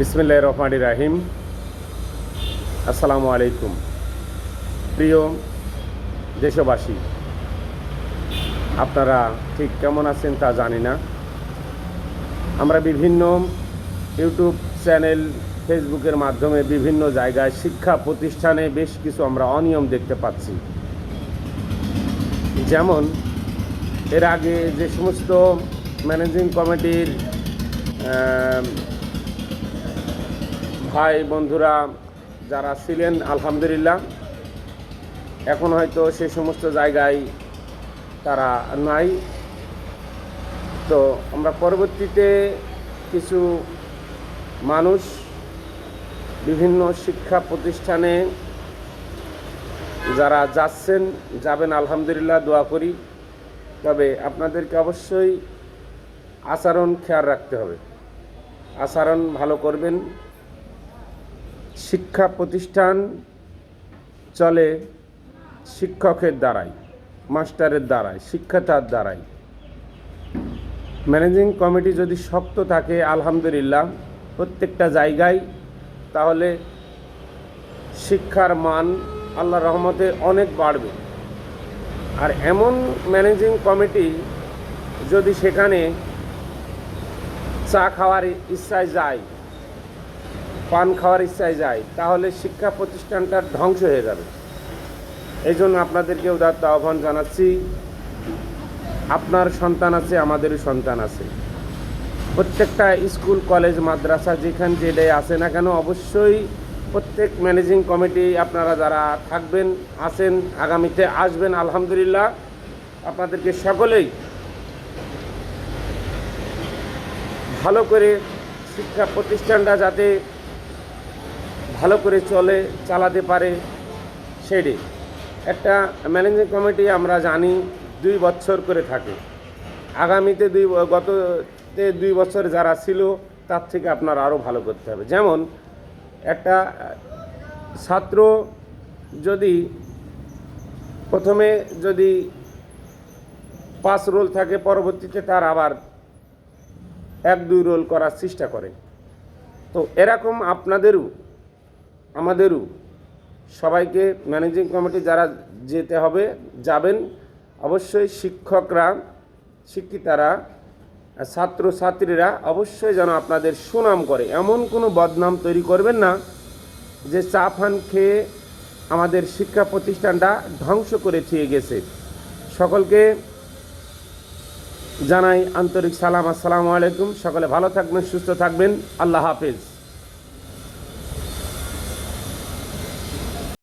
বিসমিল্লাহ রহমান রাহিম। আসসালামু আলাইকুম। প্রিয় দেশবাসী, আপনারা ঠিক কেমন আছেন তা জানি না। আমরা বিভিন্ন ইউটিউব চ্যানেল, ফেসবুকের মাধ্যমে বিভিন্ন জায়গায় শিক্ষা প্রতিষ্ঠানে বেশ কিছু আমরা অনিয়ম দেখতে পাচ্ছি। যেমন, এর আগে যে সমস্ত ম্যানেজিং কমিটির ভাই বন্ধুরা, যারা ছিলেন, আলহামদুলিল্লাহ। এখন হয়তো সে সমস্ত জায়গায় তারা নাই। তো আমরা পরবর্তীতে কিছু মানুষ বিভিন্ন শিক্ষা প্রতিষ্ঠানে যারা যাচ্ছেন, যাবেন, আলহামদুলিল্লাহ, দোয়া করি। তবে আপনাদেরকে অবশ্যই আচরণ খেয়াল রাখতে হবে। আচরণ ভালো করবেন। শিক্ষা প্রতিষ্ঠান চলে শিক্ষকের দ্বারাই, মাস্টারের দ্বারাই শিক্ষাতার দ্বারাই। ম্যানেজিং কমিটি যদি শক্ত থাকে, আলহামদুলিল্লাহ, প্রত্যেকটা জায়গায়, তাহলে শিক্ষার মান আল্লাহ রহমতে অনেক বাড়বে। আর এমন ম্যানেজিং কমিটি যদি সেখানে চা খাওয়ার ইচ্ছায় যায় পান খাওয়ার ইচ্ছায় যায়, তাহলে শিক্ষা প্রতিষ্ঠানটা ধ্বংস হয়ে যাবে। এই জন্য আপনাদেরকে উদাত্ত আহ্বান জানাচ্ছি। আপনার সন্তান আছে, আমাদেরও সন্তান আছে। প্রত্যেকটা স্কুল, কলেজ, মাদ্রাসা যেখান যেটাই আছে না কেন, অবশ্যই প্রত্যেক ম্যানেজিং কমিটি আপনারা যারা থাকবেন, আছেন, আগামীতে আসবেন, আলহামদুলিল্লাহ। আপনাদেরকে সকলেই ভালো করে শিক্ষা প্রতিষ্ঠানটা যাতে ভালো করে চলে, চালাতে পারে সেটি একটা ম্যানেজিং কমিটি আমরা জানি দুই বছর করে থাকে। আগামীতে দুই গততে দুই বছর যারা ছিল, তার থেকে আপনার আরও ভালো করতে হবে। যেমন একটা ছাত্র যদি প্রথমে যদি পাঁচ রোল থাকে, পরবর্তীতে তার আবার এক, দুই রোল করার চেষ্টা করে। তো এরকম আপনাদেরও আমাদেরও সবাইকে ম্যানেজিং কমিটি যারা যেতে হবে, যাবেন, অবশ্যই শিক্ষকরা, শিক্ষিতারা ছাত্র ছাত্রীরা অবশ্যই যেন আপনাদের সুনাম করে। এমন কোনো বদনাম তৈরি করবেন না যে চা ফান খেয়ে আমাদের শিক্ষা প্রতিষ্ঠানটা ধ্বংস করে থিয়ে গেছে। সকলকে জানাই আন্তরিক সালাম। আসসালামু আলাইকুম। সকলে ভালো থাকবেন, সুস্থ থাকবেন। আল্লাহ হাফেজ।